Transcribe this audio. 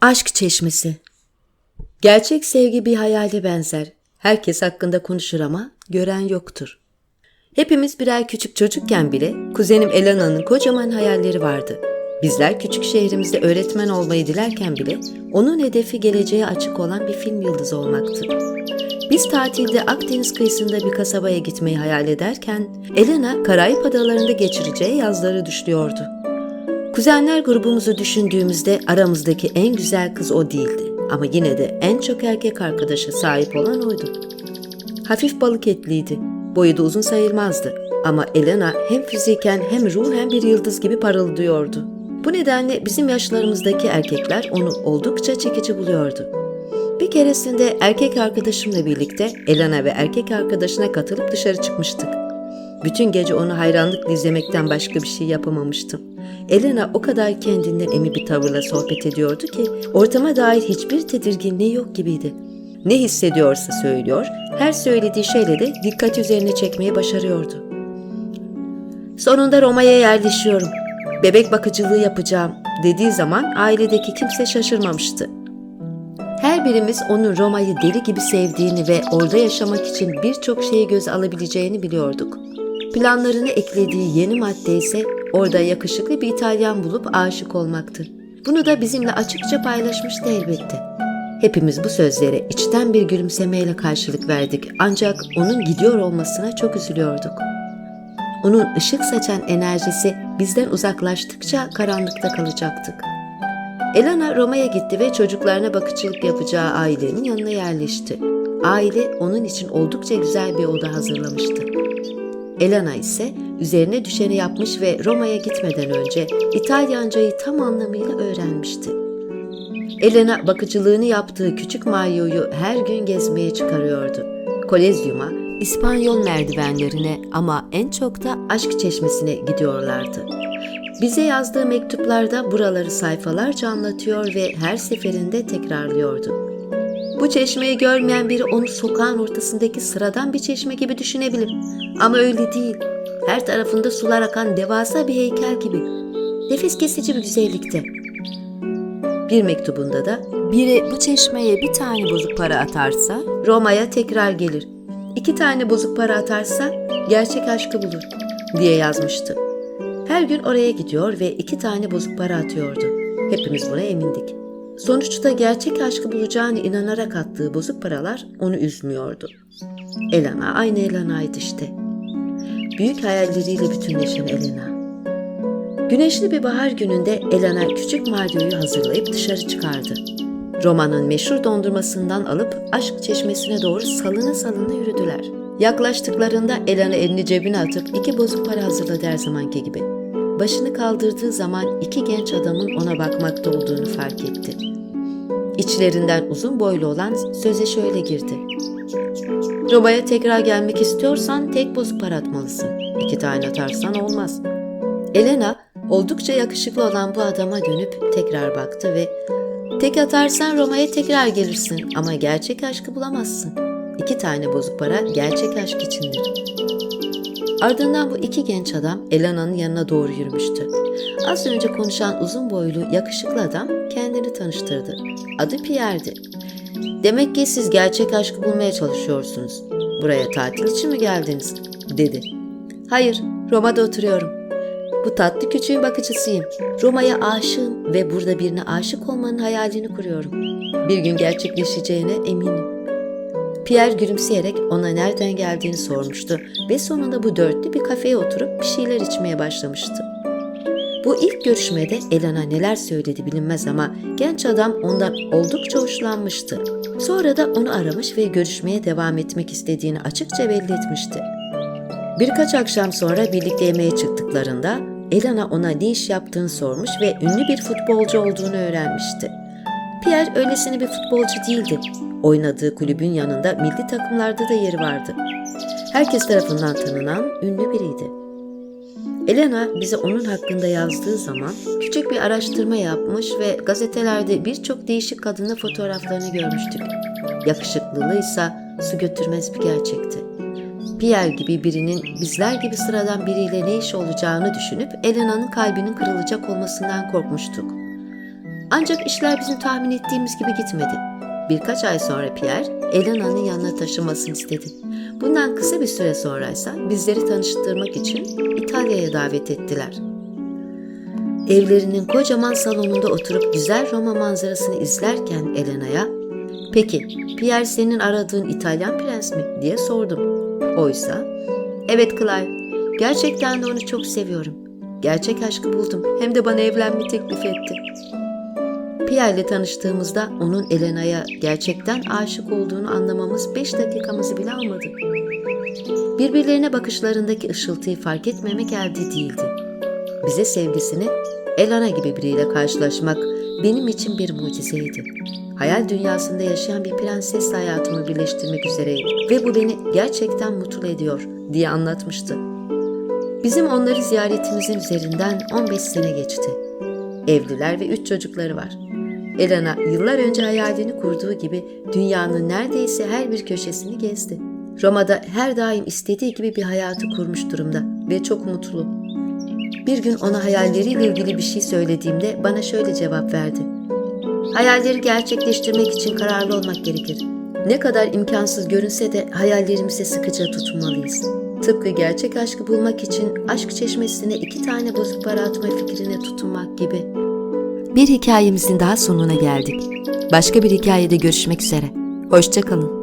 Aşk çeşmesi. Gerçek sevgi bir hayale benzer. Herkes hakkında konuşur ama gören yoktur. Hepimiz birer küçük çocukken bile kuzenim Elana'nın kocaman hayalleri vardı. Bizler küçük şehrimizde öğretmen olmayı dilerken bile onun hedefi geleceğe açık olan bir film yıldızı olmaktı. Biz tatilde Akdeniz kıyısında bir kasabaya gitmeyi hayal ederken Elena Karayip Adaları'nda geçireceği yazları düşlüyordu. Kuzenler grubumuzu düşündüğümüzde aramızdaki en güzel kız o değildi. Ama yine de en çok erkek arkadaşa sahip olan oydu. Hafif balık etliydi. Boyu da uzun sayılmazdı. Ama Elena hem fiziken hem ruhen bir yıldız gibi parıldıyordu. Bu nedenle bizim yaşlarımızdaki erkekler onu oldukça çekici buluyordu. Bir keresinde erkek arkadaşımla birlikte Elena ve erkek arkadaşına katılıp dışarı çıkmıştık. Bütün gece onu hayranlıkla izlemekten başka bir şey yapamamıştım. Elena o kadar kendinden emin bir tavırla sohbet ediyordu ki ortama dair hiçbir tedirginliği yok gibiydi. Ne hissediyorsa söylüyor, her söylediği şeyle de dikkat üzerine çekmeyi başarıyordu. Sonunda Roma'ya yerleşiyorum. Bebek bakıcılığı yapacağım dediği zaman ailedeki kimse şaşırmamıştı. Her birimiz onun Roma'yı deli gibi sevdiğini ve orada yaşamak için birçok şeyi göz alabileceğini biliyorduk. Planlarını eklediği yeni madde ise orada yakışıklı bir İtalyan bulup aşık olmaktı. Bunu da bizimle açıkça paylaşmıştı elbette. Hepimiz bu sözlere içten bir gülümsemeyle karşılık verdik ancak onun gidiyor olmasına çok üzülüyorduk. Onun ışık saçan enerjisi bizden uzaklaştıkça karanlıkta kalacaktık. Elena Roma'ya gitti ve çocuklarına bakıcılık yapacağı ailenin yanına yerleşti. Aile onun için oldukça güzel bir oda hazırlamıştı. Elena ise üzerine düşeni yapmış ve Roma'ya gitmeden önce İtalyancayı tam anlamıyla öğrenmişti. Elena bakıcılığını yaptığı küçük Mario'yu her gün gezmeye çıkarıyordu. Kolezyuma, İspanyol merdivenlerine ama en çok da aşk çeşmesine gidiyorlardı. Bize yazdığı mektuplarda buraları sayfalarca anlatıyor ve her seferinde tekrarlıyordu. Bu çeşmeyi görmeyen biri onu sokağın ortasındaki sıradan bir çeşme gibi düşünebilir. Ama öyle değil. Her tarafında sular akan devasa bir heykel gibi. Nefes kesici bir güzellikte. Bir mektubunda da biri bu çeşmeye bir tane bozuk para atarsa Roma'ya tekrar gelir. İki tane bozuk para atarsa gerçek aşkı bulur diye yazmıştı. Her gün oraya gidiyor ve iki tane bozuk para atıyordu. Hepimiz buna emindik. Sonuçta gerçek aşkı bulacağını inanarak attığı bozuk paralar onu üzmüyordu. Elena aynı Elena'ydı işte. Büyük hayalleriyle bütünleşen Elena. Güneşli bir bahar gününde Elena küçük Mario'yu hazırlayıp dışarı çıkardı. Roma'nın meşhur dondurmasından alıp aşk çeşmesine doğru salına salına yürüdüler. Yaklaştıklarında Elena elini cebine atıp iki bozuk para hazırladı her zamanki gibi. Başını kaldırdığı zaman iki genç adamın ona bakmakta olduğunu fark etti. İçlerinden uzun boylu olan söze şöyle girdi. Roma'ya tekrar gelmek istiyorsan tek bozuk para atmalısın. İki tane atarsan olmaz. Elena oldukça yakışıklı olan bu adama dönüp tekrar baktı ve tek atarsan Roma'ya tekrar gelirsin ama gerçek aşkı bulamazsın. İki tane bozuk para gerçek aşk içindir. Ardından bu iki genç adam Elena'nın yanına doğru yürümüştü. Az önce konuşan uzun boylu, yakışıklı adam kendini tanıştırdı. Adı Pierre'di. Demek ki siz gerçek aşkı bulmaya çalışıyorsunuz. Buraya tatil için mi geldiniz? dedi. Hayır, Roma'da oturuyorum. Bu tatlı küçüğün bakıcısıyım. Roma'ya aşığım ve burada birine aşık olmanın hayalini kuruyorum. Bir gün gerçekleşeceğine eminim. Pierre gülümseyerek ona nereden geldiğini sormuştu ve sonunda bu dörtlü bir kafeye oturup bir şeyler içmeye başlamıştı. Bu ilk görüşmede Elena neler söyledi bilinmez ama genç adam ondan oldukça hoşlanmıştı. Sonra da onu aramış ve görüşmeye devam etmek istediğini açıkça belli etmişti. Birkaç akşam sonra birlikte yemeğe çıktıklarında Elena ona ne iş yaptığını sormuş ve ünlü bir futbolcu olduğunu öğrenmişti. Pierre öylesine bir futbolcu değildi. Oynadığı kulübün yanında milli takımlarda da yeri vardı. Herkes tarafından tanınan ünlü biriydi. Elena bize onun hakkında yazdığı zaman küçük bir araştırma yapmış ve gazetelerde birçok değişik kadının fotoğraflarını görmüştük. Yakışıklılığı ise su götürmez bir gerçekti. Pierre gibi birinin bizler gibi sıradan biriyle ne iş olacağını düşünüp Elena'nın kalbinin kırılacak olmasından korkmuştuk. Ancak işler bizim tahmin ettiğimiz gibi gitmedi. Birkaç ay sonra Pierre, Elena'nın yanına taşınmasını istedi. Bundan kısa bir süre sonraysa bizleri tanıştırmak için İtalya'ya davet ettiler. Evlerinin kocaman salonunda oturup güzel Roma manzarasını izlerken Elena'ya "Peki, Pierre senin aradığın İtalyan prens mi?" diye sordum. Oysa, "Evet Clive, gerçekten de onu çok seviyorum. Gerçek aşkı buldum. Hem de bana evlenme teklif etti." Pierre ile tanıştığımızda onun Elena'ya gerçekten aşık olduğunu anlamamız 5 dakikamızı bile almadı. Birbirlerine bakışlarındaki ışıltıyı fark etmemek elde değildi. Bize sevgisini Elena gibi biriyle karşılaşmak benim için bir mucizeydi. Hayal dünyasında yaşayan bir prensesle hayatımı birleştirmek üzereydim ve bu beni gerçekten mutlu ediyor diye anlatmıştı. Bizim onları ziyaretimizin üzerinden 15 sene geçti. Evliler ve üç çocukları var. Elena yıllar önce hayalini kurduğu gibi dünyanın neredeyse her bir köşesini gezdi. Roma'da her daim istediği gibi bir hayatı kurmuş durumda ve çok mutlu. Bir gün ona hayalleriyle ilgili bir şey söylediğimde bana şöyle cevap verdi. Hayalleri gerçekleştirmek için kararlı olmak gerekir. Ne kadar imkansız görünse de hayallerimize sıkıca tutunmalıyız. Tıpkı gerçek aşkı bulmak için aşk çeşmesine iki tane bozuk para atma fikrine tutunmak gibi. Bir hikayemizin daha sonuna geldik. Başka bir hikayede görüşmek üzere. Hoşçakalın.